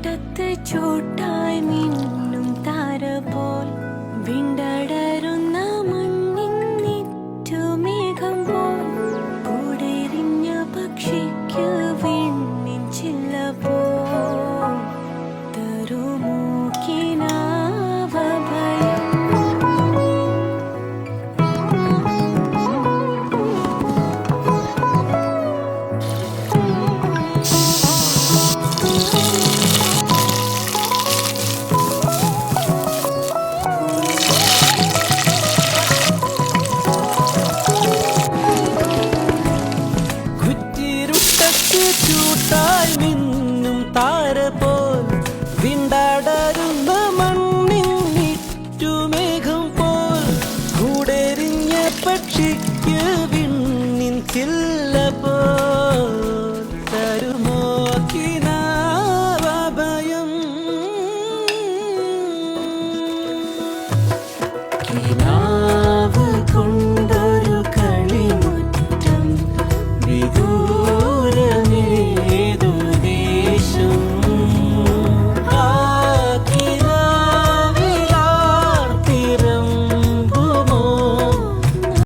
ചൂട്ടായി മിന്നും താര പോൽ വിണ്ടടരുന്ന മണ്ണിൻ നിറ്റുമേഘം പോൽ കൂടെരിഞ്ഞ പക്ഷിക്ക് വിണ്ണിൻ ചില്ല പോ തരുമോ ചൂട്ടായി മിന്നും താര പോൽ വിണ്ടാടരുന്ന മണ്ണിൻ നിറ്റുമേഘം പോൽ കൂടെരിഞ്ഞ പക്ഷിക്ക് വിണ്ണിൻ ചില്ല പോൽ